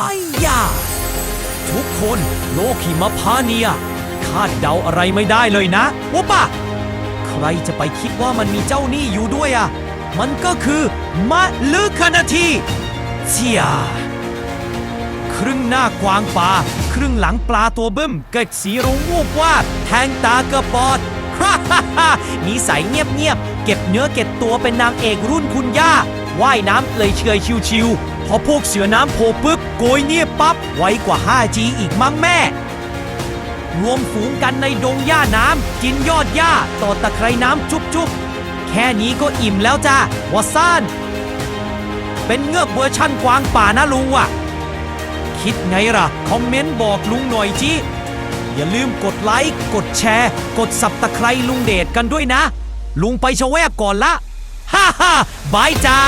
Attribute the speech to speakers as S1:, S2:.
S1: ไอ้ยาทุกคนโลกหิมพาเนีย คาดเดาอะไรไม่ได้เลยนะวะปะใครจะไปคิดว่ามันมีเจ้าหนี้อยู่ด้วยอะ มันก็คือมะลึกนาทีเชียครึ่งหน้ากวางป่าครึ่งหลังปลาตัวบึ้ม เกิดสีรุ้งวูบวาบแทงตากระปอดฮ่าฮ่าฮ่านิสัยเงียบๆเก็บเนื้อเก็บตัวเป็นนางเอกรุ่นคุณย่า ว่ายน้ำเลยเชยชิวๆพอพวกเสือน้ำโผล่ปุ๊บโกยเงียบปั๊บไวกว่า 5G อีกมั้งแม่ รวมฝูงกันในดงหญ้าน้ำกินยอดหญ้าต่อตะไคร่น้ำจุบๆ แค่นี้ก็อิ่มแล้วจ้าวาซ่าน เป็นเงือกเวอร์ชั่นกวางป่านะลุงว่ะ คิดไงล่ะ คอมเมนต์บอกลุงหน่อยจีอย่าลืมกดไลค์ กดแชร์ กดสับตะไคร้ลุงเดชกันด้วยนะ ลุงไปชะแวบก่อนละ ฮ่าฮ่าบายจ้า